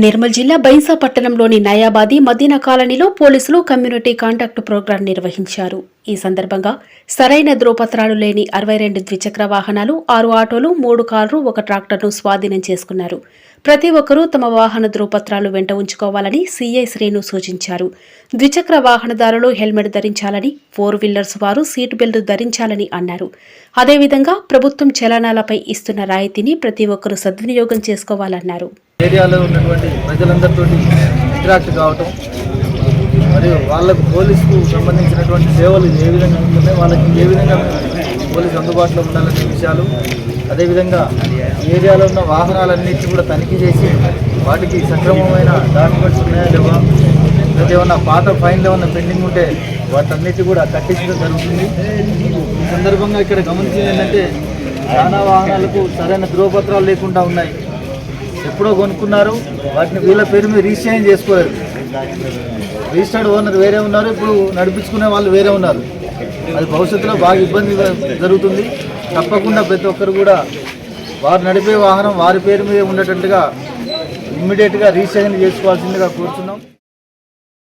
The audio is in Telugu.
నిర్మల్ జిల్లా బైంసా పట్టణంలోని నయాబాది మదీనా కాలనీలో పోలీసులు కమ్యూనిటీ కాంటాక్ట్ ప్రోగ్రాం నిర్వహించారు. ఈ సందర్భంగా సరైన ధ్రువపత్రాలు లేని అరవై రెండు ద్విచక్ర వాహనాలు ఆరు ఆటోలు మూడు కార్లు ఒక ట్రాక్టర్ను స్వాధీనం చేసుకున్నారు. ప్రతి ఒక్కరూ తమ వాహన ధ్రువపత్రాలు వెంట ఉంచుకోవాలని సీఐ శ్రీను సూచించారు. ద్విచక్ర వాహనదారులు హెల్మెట్ ధరించాలని ఫోర్ వీలర్స్ వారు సీటు బెల్ట్ ధరించాలని అన్నారు. అదేవిధంగా ప్రభుత్వం చలనాలపై ఇస్తున్న రాయితీని ప్రతి ఒక్కరూ సద్వినియోగం చేసుకోవాలన్నారు. ఏరియాలో ఉన్నటువంటి ప్రజలందరితో ఇంటరాక్ట్ కావటం మరియు వాళ్ళకు పోలీసుకు సంబంధించినటువంటి సేవలు ఏ విధంగా ఉంటున్నాయి వాళ్ళకి ఏ విధంగా పోలీసు అందుబాటులో ఉండాలనే విషయాలు. అదేవిధంగా ఏరియాలో ఉన్న వాహనాలన్నింటినీ కూడా తనిఖీ చేసి వాటికి సక్రమమైన డాక్యుమెంట్స్ ఉన్నాయా లేవా? లేదా ఏమన్నా పాత ఫైన్లు ఏమన్నా పెండింగ్ ఉంటే వాటన్నిటి కూడా కట్టించడం జరుగుతుంది. ఈ సందర్భంగా ఇక్కడ గమనించింది ఏంటంటే చాలా వాహనాలకు సరైన ధ్రువపత్రాలు లేకుండా ఉన్నాయి. ఎప్పుడో కొనుక్కున్నారు. వాటిని వీళ్ళ పేరు మీద రిజిస్ట్రేషన్ చేసుకోలేదు. రిజిస్టర్డ్ ఓనర్ వేరే ఉన్నారు. ఇప్పుడు నడిపించుకునే వాళ్ళు వేరే ఉన్నారు. అది భవిష్యత్తులో బాగా ఇబ్బంది జరుగుతుంది. తప్పకుండా ప్రతి ఒక్కరు కూడా వారు నడిపే వాహనం వారి పేరు మీద ఉండేటట్టుగా ఇమ్మీడియట్గా రీసైకిల్ చేసుకోవాల్సిందిగా కోరుతున్నాం